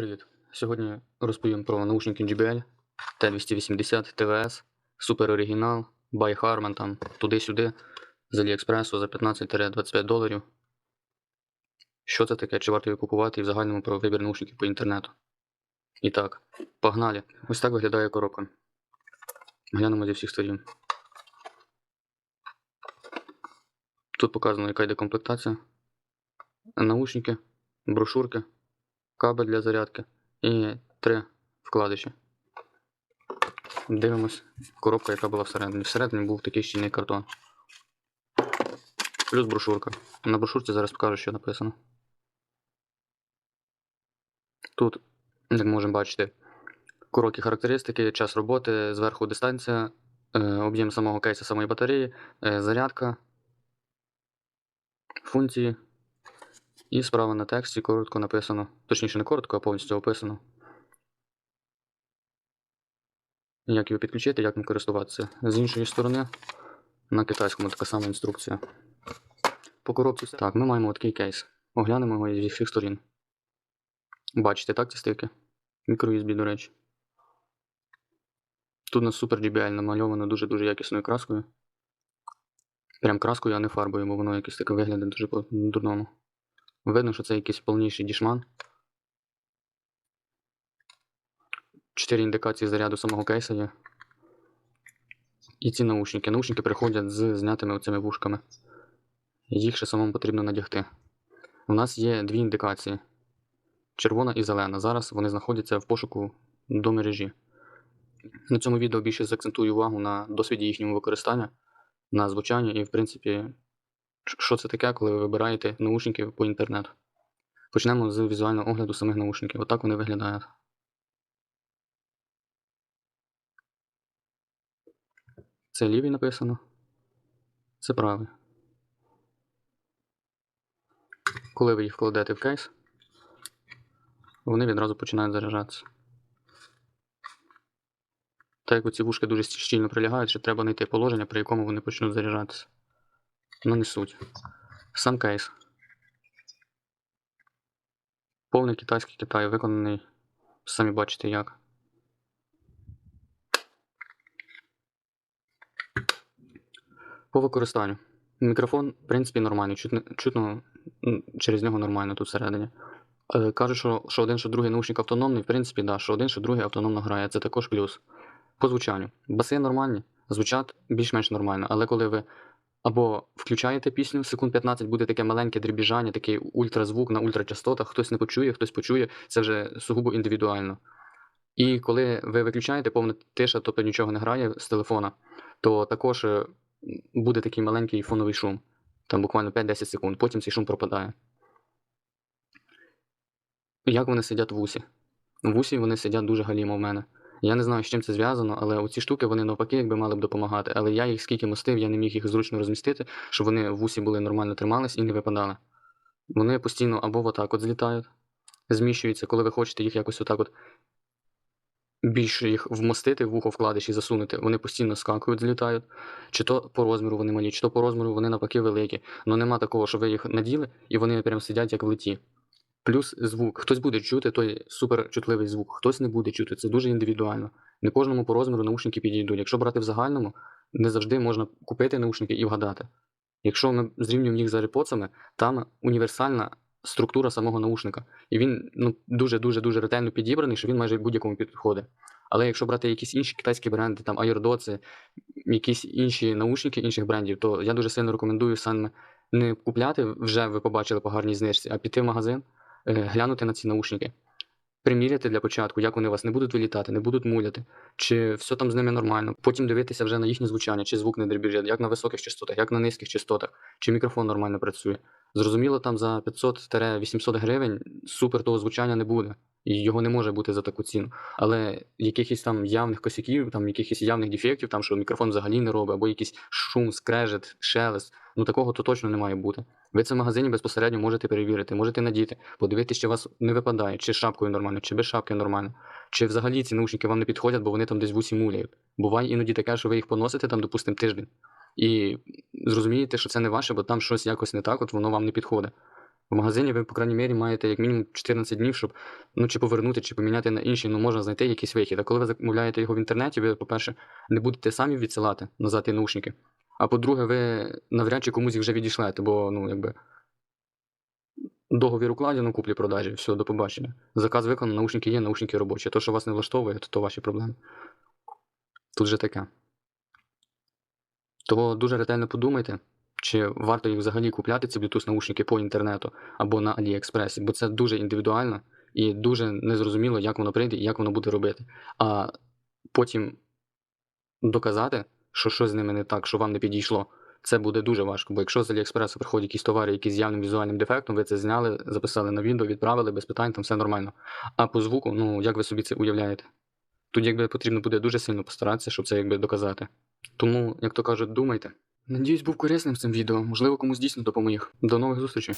Привіт! Сьогодні розповім про наушники JBL T280 TVS, Супер оригінал, Buy Harman там туди-сюди з Аліекспресу за 15-25 доларів. Що це таке, чи варто його купувати і в загальному про вибір наушників по інтернету. І так, погнали. Ось так виглядає коробка. Глянемо зі всіх сторін. Тут показано, яка йде комплектація. Наушники, брошурки кабель для зарядки і три вкладиші. Дивимось коробка, яка була всередині. Всередині був такий щільний картон. Плюс брошурка. На брошурці зараз покажу, що написано. Тут, як можемо бачити, короткі характеристики, час роботи, зверху дистанція, е, об'єм самого кейса самої батареї, е, зарядка, функції. І справа на тексті коротко написано, точніше не коротко, а повністю описано. Як його підключити, як ним користуватися. З іншої сторони, на китайському така сама інструкція. По коробці. Так, ми маємо такий кейс. Оглянемо його зі всіх сторін. Бачите, так ці стики? Мікро-USB, до речі. Тут у нас супер JBL намальовано дуже-дуже якісною краскою. Прям краскою, а не фарбою, бо воно якесь таке виглядає дуже по-дурному. Видно, що це якийсь повніший дішман. Чотири індикації заряду самого кейса є. І ці наушники. Наушники приходять з знятими оцими вушками. Їх ще самому потрібно надягти. У нас є дві індикації: червона і зелена. Зараз вони знаходяться в пошуку до мережі. На цьому відео більше заакцентую увагу на досвіді їхнього використання, на звучанні і, в принципі, що це таке, коли ви вибираєте наушники по інтернету. Почнемо з візуального огляду самих наушників. Отак вони виглядають. Це лівий написано. Це правий. Коли ви їх вкладете в кейс, вони відразу починають заряджатися. Так як оці вушки дуже щільно прилягають, що треба знайти положення, при якому вони почнуть заряджатися. Ну не суть. Сам кейс. Повний китайський Китай, виконаний, самі бачите як. По використанню. Мікрофон, в принципі, нормальний. Чутно, чутно через нього нормально тут всередині. Е, Кажуть, що, що один, що другий наушник автономний, в принципі, да, що один, що другий автономно грає. Це також плюс. По звучанню. Баси нормальні, звучать більш-менш нормально, але коли ви або включаєте пісню, секунд 15 буде таке маленьке дрібіжання, такий ультразвук на ультрачастотах, хтось не почує, хтось почує, це вже сугубо індивідуально. І коли ви виключаєте повна тиша, тобто нічого не грає з телефона, то також е, буде такий маленький фоновий шум, там буквально 5-10 секунд, потім цей шум пропадає. Як вони сидять в вусі? В вусі вони сидять дуже галімо в мене. Я не знаю, з чим це зв'язано, але оці штуки вони навпаки якби мали б допомагати. Але я їх скільки мостив, я не міг їх зручно розмістити, щоб вони в вусі були нормально тримались і не випадали. Вони постійно або отак от злітають, зміщуються, коли ви хочете їх якось отак от більше їх вмостити, в вухо вкладиш і засунути, вони постійно скакують, злітають. Чи то по розміру вони малі, чи то по розміру вони навпаки великі. Ну нема такого, що ви їх наділи і вони прям сидять як в леті. Плюс звук. Хтось буде чути той суперчутливий звук, хтось не буде чути. Це дуже індивідуально. Не кожному по розміру наушники підійдуть. Якщо брати в загальному, не завжди можна купити наушники і вгадати. Якщо ми зрівнюємо їх з AirPods, там універсальна структура самого наушника. І він ну, дуже-дуже дуже ретельно підібраний, що він майже будь-якому підходить. Але якщо брати якісь інші китайські бренди, там AirDots, якісь інші наушники інших брендів, то я дуже сильно рекомендую саме не купляти, вже ви побачили по гарній знижці, а піти в магазин глянути на ці наушники, приміряти для початку, як вони у вас не будуть вилітати, не будуть муляти, чи все там з ними нормально. Потім дивитися вже на їхнє звучання, чи звук не дребіжить, як на високих частотах, як на низьких частотах, чи мікрофон нормально працює. Зрозуміло, там за 500-800 гривень супер того звучання не буде. І його не може бути за таку ціну. Але якихось там явних косяків, там якихось явних дефектів, там що мікрофон взагалі не робить, або якийсь шум, скрежет, шелест, ну такого то точно не має бути. Ви це в магазині безпосередньо можете перевірити, можете надіти, подивитися, чи вас не випадає, чи шапкою нормально, чи без шапки нормально, чи взагалі ці наушники вам не підходять, бо вони там десь в усі муляють. Буває іноді таке, що ви їх поносите там, допустимо, тиждень, і зрозумієте, що це не ваше, бо там щось якось не так, от воно вам не підходить. В магазині ви, по крайній мірі, маєте як мінімум 14 днів, щоб ну, чи повернути, чи поміняти на інші, ну можна знайти якийсь вихід. А коли ви замовляєте його в інтернеті, ви, по-перше, не будете самі відсилати назад ті наушники. А по-друге, ви навряд чи комусь їх вже відійшлете, бо ну, якби, договір укладено куплі-продажі, все, до побачення. Заказ виконано, наушники є, наушники робочі. То, що вас не влаштовує, то, то ваші проблеми. Тут же таке. Того дуже ретельно подумайте, чи варто їх взагалі купляти, ці Bluetooth наушники по інтернету або на AliExpress, бо це дуже індивідуально і дуже незрозуміло, як воно прийде і як воно буде робити. А потім доказати, що щось з ними не так, що вам не підійшло. Це буде дуже важко, бо якщо з Аліекспресу приходять якісь товари, які з явним візуальним дефектом, ви це зняли, записали на відео, відправили без питань, там все нормально. А по звуку, ну як ви собі це уявляєте? Тут якби потрібно буде дуже сильно постаратися, щоб це якби доказати. Тому, як то кажуть, думайте. Надіюсь, був корисним цим відео. Можливо, комусь дійсно допоміг. До нових зустрічей.